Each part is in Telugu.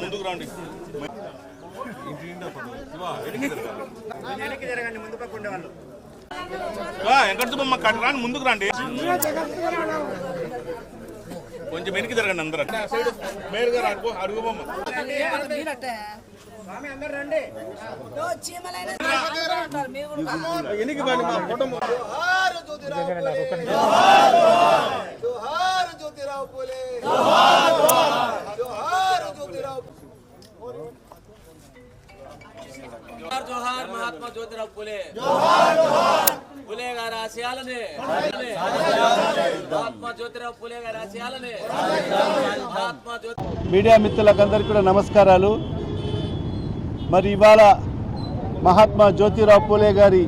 ముందుకు రండి. ముందుకు రండి కొంచెం వెనక్కి జరగండి అందరూ గారు అడుగు అడుగు బొమ్మ గారి మహాత్మా జ్యోతిరావు గారి మహాత్మా జ్యోతి మీడియా మిత్రులకందరికీ కూడా నమస్కారాలు. మరి ఇవాళ మహాత్మా జ్యోతిరావు పూలే గారి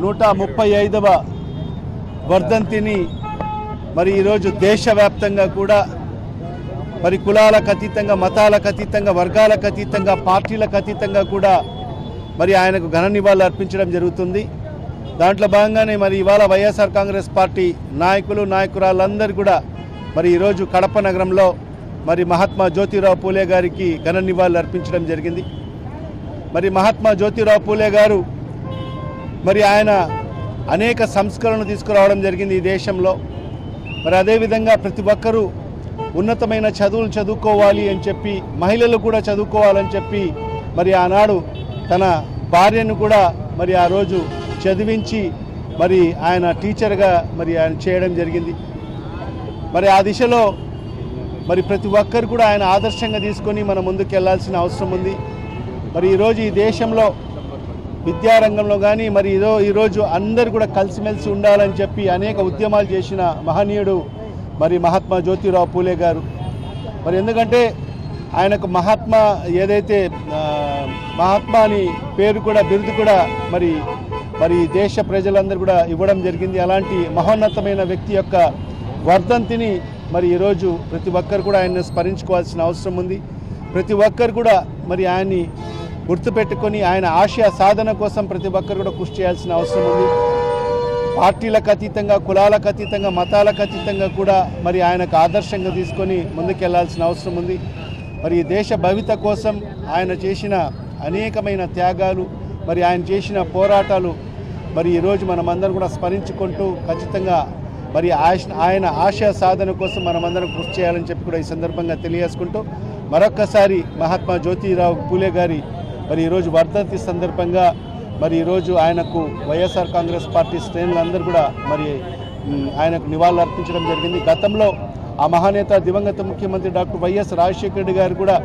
నూట ముప్పై ఐదవ వర్ధంతిని మరి ఈరోజు దేశవ్యాప్తంగా కూడా మరి కులాలకు అతీతంగా మతాలకు అతీతంగా వర్గాలకు అతీతంగా పార్టీలకు అతీతంగా కూడా మరి ఆయనకు ఘన నివాళులు అర్పించడం జరుగుతుంది. దాంట్లో భాగంగానే మరి ఇవాళ వైఎస్ఆర్ కాంగ్రెస్ పార్టీ నాయకులు నాయకురాళ్ళందరూ కూడా మరి ఈరోజు కడప నగరంలో మరి మహాత్మా జ్యోతిరావు పూలే గారికి ఘన నివాళులు అర్పించడం జరిగింది. మరి మహాత్మా జ్యోతిరావు పూలే గారు మరి ఆయన అనేక సంస్కరణలు తీసుకురావడం జరిగింది ఈ దేశంలో. మరి అదేవిధంగా ప్రతి ఒక్కరూ ఉన్నతమైన చదువులు చదువుకోవాలి అని చెప్పి మహిళలు కూడా చదువుకోవాలని చెప్పి మరి ఆనాడు తన భార్యను కూడా మరి ఆ రోజు చదివించి మరి ఆయన టీచర్గా మరి ఆయన చేయడం జరిగింది. మరి ఆ దిశలో మరి ప్రతి ఒక్కరు కూడా ఆయన ఆదర్శంగా తీసుకొని మనం ముందుకు వెళ్ళాల్సిన అవసరం ఉంది. మరి ఈరోజు ఈ దేశంలో విద్యారంగంలో కానీ మరి ఏదో ఈరోజు అందరు కూడా కలిసిమెలిసి ఉండాలని చెప్పి అనేక ఉద్యమాలు చేసిన మహనీయుడు మరి మహాత్మా జ్యోతిరావు పూలే గారు. మరి ఎందుకంటే ఆయనకు మహాత్మా ఏదైతే మహాత్మా అని పేరు కూడా బిరుదు కూడా మరి మరి దేశ ప్రజలందరూ కూడా ఇవ్వడం జరిగింది. అలాంటి మహోన్నతమైన వ్యక్తి యొక్క వర్ధంతిని మరి ఈరోజు ప్రతి ఒక్కరు కూడా ఆయన్ని స్మరించుకోవాల్సిన అవసరం ఉంది. ప్రతి ఒక్కరు కూడా మరి ఆయన్ని గుర్తుపెట్టుకొని ఆయన ఆశయ సాధన కోసం ప్రతి ఒక్కరు కూడా కృషి చేయాల్సిన అవసరం ఉంది. పార్టీలకు అతీతంగా కులాలకు అతీతంగా మతాలకు అతీతంగా కూడా మరి ఆయనకు ఆదర్శంగా తీసుకొని ముందుకెళ్ళాల్సిన అవసరం ఉంది. మరి దేశ భవిత కోసం ఆయన చేసిన అనేకమైన త్యాగాలు మరి ఆయన చేసిన పోరాటాలు మరి ఈరోజు మనమందరం కూడా స్మరించుకుంటూ ఖచ్చితంగా మరి ఆశ ఆయన ఆశయ సాధన కోసం మనమందరం కృషి చేయాలని చెప్పి కూడా ఈ సందర్భంగా తెలియజేసుకుంటూ మరొక్కసారి మహాత్మా జ్యోతిరావు పూలే గారి మరి ఈరోజు వర్ధంతి సందర్భంగా మరి ఈరోజు ఆయనకు వైఎస్ఆర్ కాంగ్రెస్ పార్టీ శ్రేణులందరూ కూడా మరి ఆయనకు నివాళులు అర్పించడం జరిగింది. గతంలో ఆ మహానేత దివంగత ముఖ్యమంత్రి డాక్టర్ వైఎస్ రాజశేఖర రెడ్డి గారు కూడా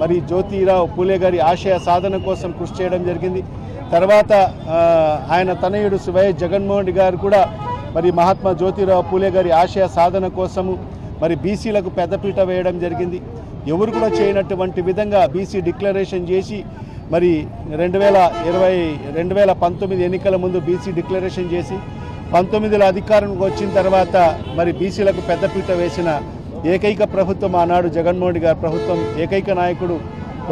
మరి జ్యోతిరావు పూలే గారి ఆశయ సాధన కోసం కృషి చేయడం జరిగింది. తర్వాత ఆయన తనయుడు వైఎస్ జగన్మోహన్ రెడ్డి గారు కూడా మరి మహాత్మా జ్యోతిరావు పూలే గారి ఆశయ సాధన కోసము మరి బీసీలకు పెద్దపీట వేయడం జరిగింది. ఎవరు కూడా చేయనటువంటి విధంగా బీసీ డిక్లరేషన్ చేసి మరి రెండు వేల ఇరవై రెండు వేల పంతొమ్మిది ఎన్నికల ముందు బీసీ డిక్లరేషన్ చేసి పంతొమ్మిదిలో అధికారంకి వచ్చిన తర్వాత మరి బీసీలకు పెద్దపీట వేసిన ఏకైక ప్రభుత్వం ఆనాడు జగన్మోహన్ గారి ప్రభుత్వం. ఏకైక నాయకుడు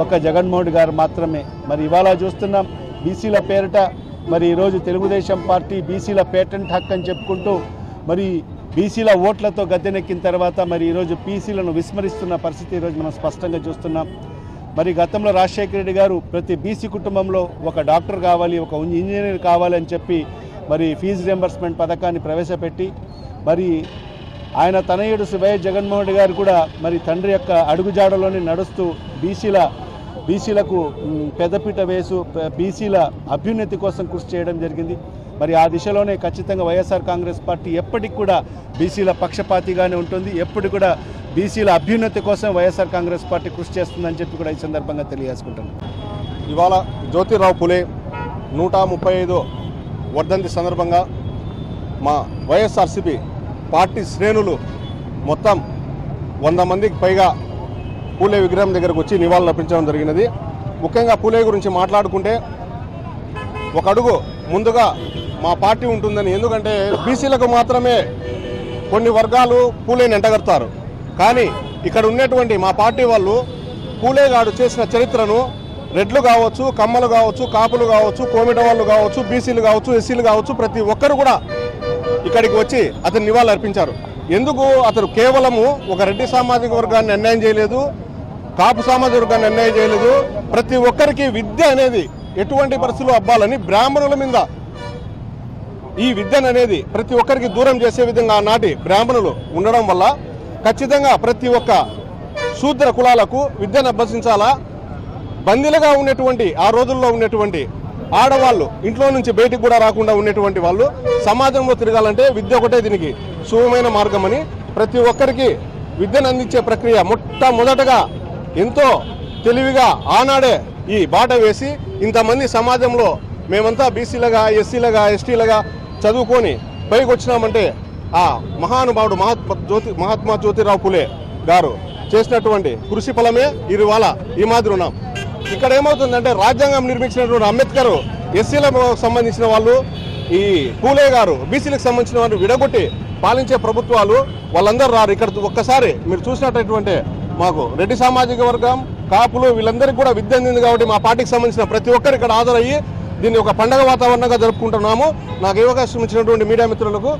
ఒక జగన్మోహన్ గారు మాత్రమే. మరి ఇవాళ చూస్తున్నాం బీసీల పేరిట మరి ఈరోజు తెలుగుదేశం పార్టీ బీసీల పేటెంట్ హక్ అని చెప్పుకుంటూ మరి బీసీల ఓట్లతో గద్దెనెక్కిన తర్వాత మరి ఈరోజు పీసీలను విస్మరిస్తున్న పరిస్థితి ఈరోజు మనం స్పష్టంగా చూస్తున్నాం. మరి గతంలో రాజశేఖర రెడ్డి గారు ప్రతి బీసీ కుటుంబంలో ఒక డాక్టర్ కావాలి ఒక ఇంజనీర్ కావాలి అని చెప్పి మరి ఫీజు రియంబర్స్మెంట్ పథకాన్ని ప్రవేశపెట్టి మరి ఆయన తనయుడు వైఎస్ జగన్మోహన్ రెడ్డి గారు కూడా మరి తండ్రి యొక్క అడుగుజాడలోనే నడుస్తూ బీసీల బీసీలకు పెద్దపీట వేసు బీసీల అభ్యున్నతి కోసం కృషి చేయడం జరిగింది. మరి ఆ దిశలోనే ఖచ్చితంగా వైఎస్ఆర్ కాంగ్రెస్ పార్టీ ఎప్పటికి కూడా బీసీల పక్షపాతిగానే ఉంటుంది. ఎప్పటికి కూడా బీసీల అభ్యున్నతి కోసం వైఎస్ఆర్ కాంగ్రెస్ పార్టీ కృషి చేస్తుందని చెప్పి కూడా ఈ సందర్భంగా తెలియజేసుకుంటాను ఇవాళ జ్యోతిరావు పులే నూట ముప్పై ఐదు వర్ధంతి సందర్భంగా మా వైఎస్ఆర్సిపి పార్టీ శ్రేణులు మొత్తం వంద మందికి పైగా పూలే విగ్రహం దగ్గరకు వచ్చి నివాళులర్పించడం జరిగినది. ముఖ్యంగా పూలే గురించి మాట్లాడుకుంటే ఒక అడుగు ముందుగా మా పార్టీ ఉంటుందని. ఎందుకంటే బీసీలకు మాత్రమే కొన్ని వర్గాలు పూలేని ఎంటగడతారు కానీ ఇక్కడ ఉన్నటువంటి మా పార్టీ వాళ్ళు పూలేగాడు చేసిన చరిత్రను రెడ్లు కావచ్చు కమ్మలు కావచ్చు కాపులు కావచ్చు కోమిట వాళ్ళు కావచ్చు బీసీలు కావచ్చు ఎస్సీలు కావచ్చు ప్రతి ఒక్కరు కూడా ఇక్కడికి వచ్చి అతను నివాళులు అర్పించారు. ఎందుకు? అతను కేవలము ఒక రెడ్డి సామాజిక వర్గాన్ని అన్యాయం చేయలేదు కాపు సామాజిక వర్గాన్ని అన్యాయం చేయలేదు. ప్రతి ఒక్కరికి విద్య అనేది ఎటువంటి పరిస్థితులు అబ్బాలని బ్రాహ్మణుల మీద ఈ విద్యను అనేది ప్రతి ఒక్కరికి దూరం చేసే విధంగా ఆనాటి బ్రాహ్మణులు ఉండడం వల్ల ఖచ్చితంగా ప్రతి ఒక్క శూద్ర కులాలకు విద్యను అభ్యసించాలా? బందీలుగా ఉన్నటువంటి ఆ రోజుల్లో ఉన్నటువంటి ఆడవాళ్ళు ఇంట్లో నుంచి బయటికి కూడా రాకుండా ఉన్నటువంటి వాళ్ళు సమాజంలో తిరగాలంటే విద్య ఒకటే దీనికి సులభమైన మార్గం అని ప్రతి ఒక్కరికి విద్యను అందించే ప్రక్రియ మొట్టమొదటగా ఎంతో తెలివిగా ఆనాడే ఈ బాట వేసి ఇంతమంది సమాజంలో మేమంతా బీసీలుగా ఎస్సీలుగా ఎస్టీలుగా చదువుకొని పైకి వచ్చినామంటే ఆ మహానుభావుడు మహాత్మా జ్యోతి మహాత్మా జ్యోతిరావు పులే గారు చేసినటువంటి కృషి ఫలమే ఇరువాల ఈ మాదిరి ఉన్నాం. ఇక్కడ ఏమవుతుందంటే రాజ్యాంగం నిర్మించినటువంటి అంబేద్కర్ ఎస్సీలకు సంబంధించిన వాళ్ళు ఈ పూలే గారు బీసీలకు సంబంధించిన వాళ్ళు విడగొట్టి పాలించే ప్రభుత్వాలు వాళ్ళందరూ రారు. ఇక్కడ ఒక్కసారి మీరు చూసినటువంటి మాకు రెడ్డి సామాజిక వర్గం కాపులు వీళ్ళందరికీ కూడా విద్య అందింది కాబట్టి మా పార్టీకి సంబంధించిన ప్రతి ఒక్కరు ఇక్కడ హాజరయ్యి దీన్ని ఒక పండగ వాతావరణంగా జరుపుకుంటున్నాము. నాకు ఈ అవకాశం ఇచ్చినటువంటి మీడియా మిత్రులకు